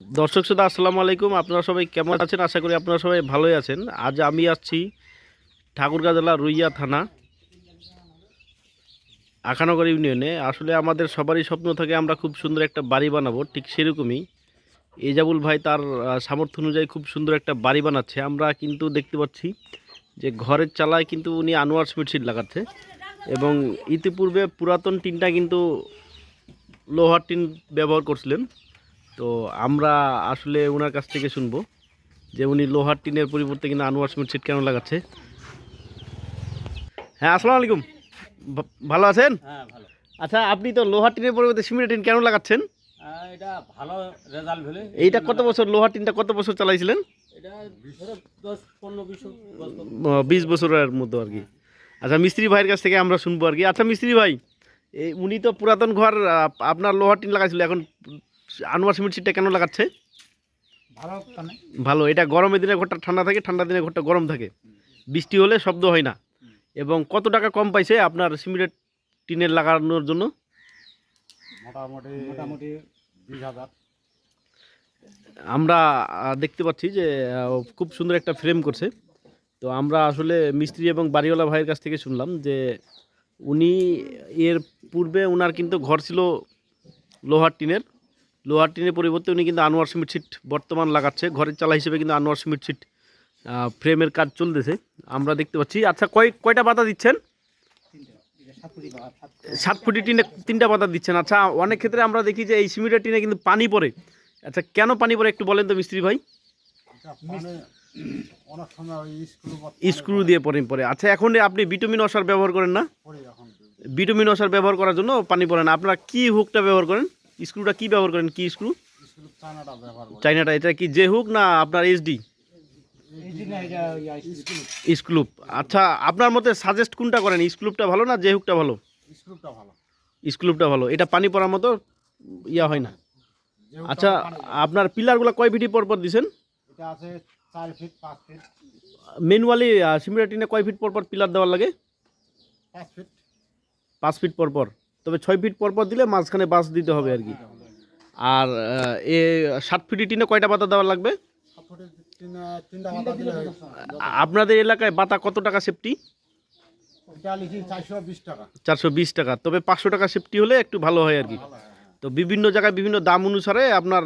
দর্শক শ্রোতা, আসসালামু আলাইকুম। আপনারা সবাই কেমন আছেন? আশা করি আপনারা সবাই ভালোই আছেন। আজ আমি আসছি ঠাকুরগাঁ জেলা রুইয়া থানা, আখানগর ইউনিয়নে। আসলে আমাদের সবারই স্বপ্ন থাকে আমরা খুব সুন্দর একটা বাড়ি বানাবো, ঠিক সেরকমই। এজাবুল ভাই তার সামর্থ্য অনুযায়ী খুব সুন্দর একটা বাড়ি বানাচ্ছে। আমরা কিন্তু দেখতে পাচ্ছি যে ঘরের চালায় কিন্তু উনি আনোয়ার সিট লাগাচ্ছে এবং ইতিপূর্বে পুরাতন টিনটা কিন্তু লোহার টিন ব্যবহার করছিলেন। তো আমরা আসলে ওনার কাছ থেকে শুনব যে উনি লোহার টিনের পরিবর্তে কিন্তু আনোয়ার সিমেন্ট সিট কেন লাগাচ্ছে। হ্যাঁ আসসালামু আলাইকুম। ভালো আছেন? হ্যাঁ আচ্ছা আপনি তো লোহার টিনের পরিবর্তে সিমেন্ট টিন কেন লাগাচ্ছেন? এটা ভালো রেজাল্ট হলে এইটা কত বছর লোহার টিনটা কত বছর চালাইছিলেন? বিশ বছরের মতো আর কি। আচ্ছা মিস্ত্রি ভাইয়ের কাছ থেকে আমরা শুনব আর কি। আচ্ছা মিস্ত্রি ভাই এই উনি তো পুরাতন ঘর আপনার লোহার টিন লাগাইছিল এখন আনোয়ার সিমেন্ট সিটটা কেন লাগাচ্ছে? ভালো এটা গরমের দিনে ঘরটা ঠান্ডা থাকে ঠান্ডা দিনে ঘরটা গরম থাকে। বৃষ্টি হলে শব্দ হয় না। এবং কত টাকা কম পাইছে আপনার সিমেন্টের টিনের লাগানোর জন্য? মোটামুটি মোটামুটি বিশ হাজার। আমরা দেখতে পাচ্ছি যে খুব সুন্দর একটা ফ্রেম করছে। তো আমরা আসলে মিস্ত্রি এবং বাড়িওয়ালা ভাইয়ের কাছ থেকে শুনলাম যে উনি এর পূর্বে ওনার কিন্তু ঘর ছিল লোহার টিনের। লোহার টিনের পরিবর্তে উনি কিন্তু আনোয়ার সিমেন্ট সিট বর্তমান লাগাচ্ছে। ঘরের চালা হিসেবে কিন্তু আনোয়ার সিমেন্ট সিট ফ্রেমের কাজ চলতেছে। আমরা দেখতে পাচ্ছি। আচ্ছা কয় কয়টা পাতা দিচ্ছেন? সাত ফুটি টিনে তিনটা পাতা দিচ্ছেন। আচ্ছা অনেক ক্ষেত্রে আমরা দেখি যে এই সিমেন্টের টিনে কিন্তু পানি পড়ে। আচ্ছা কেন পানি পড়ে একটু বলেন তো মিস্ত্রি ভাই। স্ক্রু দিয়ে পরে পরে আচ্ছা এখন আপনি ভিটামিন অসার ব্যবহার করেন না? ভিটামিন অসার ব্যবহার করার জন্য পানি পড়ে না। আপনারা কি হুকটা ব্যবহার করেন? স্ক্রুটা কি ব্যবহার করেন? কি স্ক্রু? চাইনাটা এটা কি যে হোক না আপনার এইচডি স্ক্লুপ আচ্ছা আপনার মতে সাজেস্ট কোনটা করেন? স্ক্লুপটা ভালো না যে হুকটা ভালো? স্কুলটা ভালো। স্ক্লুপটা ভালো। এটা পানি পড়ার মতো ইয়া হয় না। আচ্ছা আপনার পিলারগুলো কয় ফিটি পর পর দিছেন? এটা আছে ফিট ফিট ম্যানুয়ালি কয় ফিট পর পর পিলার দেওয়ার লাগে? পাঁচ ফিট পাঁচ ফিট পর পর তবে ছয় ফিট পর পর দিলে মাঝখানে বাস দিতে হবে আর কি। আর এ সাত ফিটি টিনে কয়টা পাতা দেওয়া লাগবে? আপনাদের এলাকায় বাতা কত টাকা সেফটি চারশো বিশ টাকা। তবে পাঁচশো টাকা সেফটি হলে একটু ভালো হয় আর কি। তো বিভিন্ন জায়গায় বিভিন্ন দাম অনুসারে আপনার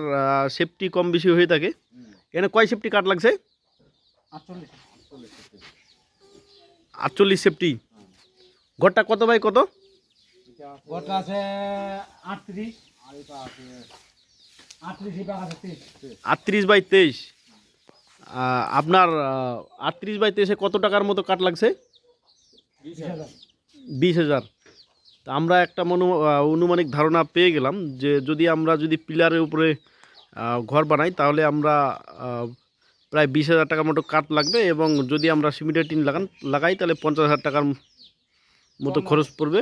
সেফটি কম বেশি হয়ে থাকে। এখানে কয় সেফটি কাট লাগছে? আটচল্লিশ সেফটি ঘরটা কত বাই কত? ওটা আছে আটত্রিশ। আটত্রিশ বাই তেইশ। আপনার আটত্রিশ বাই তেইশে কত টাকার মতো কাট লাগছে? বিশ হাজার। আমরা একটা মনো অনুমানিক ধারণা পেয়ে গেলাম যে যদি আমরা যদি পিলারের উপরে ঘর বানাই তাহলে আমরা প্রায় বিশ হাজার টাকার মতো কাঠ লাগবে এবং যদি আমরা সিমেন্টের টিন লাগান লাগাই তাহলে পঞ্চাশ হাজার টাকার মতো খরচ পড়বে।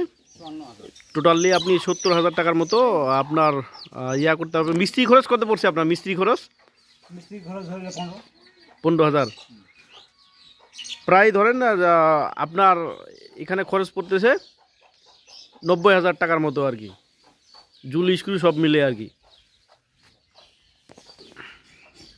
টোটালি আপনি সত্তর হাজার টাকার মতো আপনার ইয়া করতে হবে। মিস্ত্রি খরচ কত পড়ছে আপনার? মিস্ত্রি খরচ? মিস্ত্রি খরচ পনেরো। পনেরো হাজার। প্রায় ধরেন আপনার এখানে খরচ পড়তেছে নব্বই হাজার টাকার মতো আর কি। জুল স্ক্রু সব মিলে আর কি।